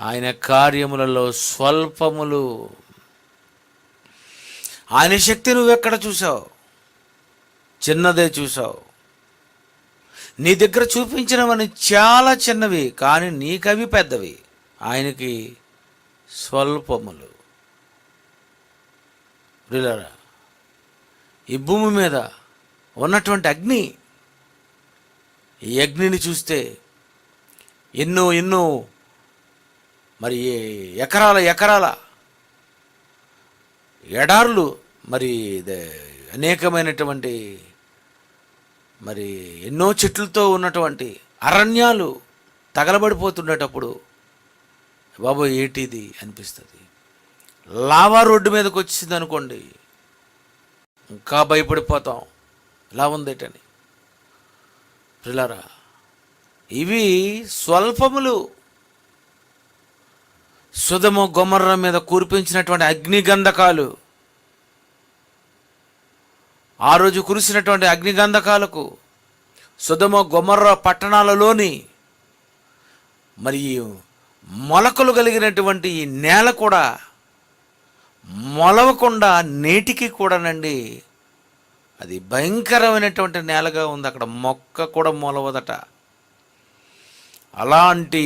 ఆయన కార్యములలో స్వల్పములు. ఆయన శక్తి నువ్వెక్కడ చూసావు? చిన్నదే చూసావు. నీ దగ్గర చూపించినవని చాలా చిన్నవి కానీ నీకవి పెద్దవి. ఆయనకి స్వల్పములు. రిలరా ఈ భూమి మీద ఉన్నటువంటి అగ్ని ఈ అగ్నిని చూస్తే ఎన్నో ఎన్నో మరి ఎకరాల ఎకరాల ఎడార్లు మరి అనేకమైనటువంటి మరి ఎన్నో చెట్లతో ఉన్నటువంటి అరణ్యాలు తగలబడిపోతుండేటప్పుడు బాబో ఏటిది అనిపిస్తుంది? లావా రోడ్డు మీదకి వచ్చింది అనుకోండి ఇంకా భయపడిపోతాం. ఇలా ఉందేటని? పిల్లరా ఇవి స్వల్పములు సుధము గొమర్ర మీద కురిపించినటువంటి అగ్నిగంధకాలు. ఆ రోజు కురిసినటువంటి అగ్నిగంధకాలకు సుధమ గొమర్ర పట్టణాలలోని మరి మొలకలు కలిగినటువంటి ఈ నేల కూడా మొలవకుండా నేటికి కూడానండి అది భయంకరమైనటువంటి నేలగా ఉంది. అక్కడ మొక్క కూడా మొలవదట. అలాంటి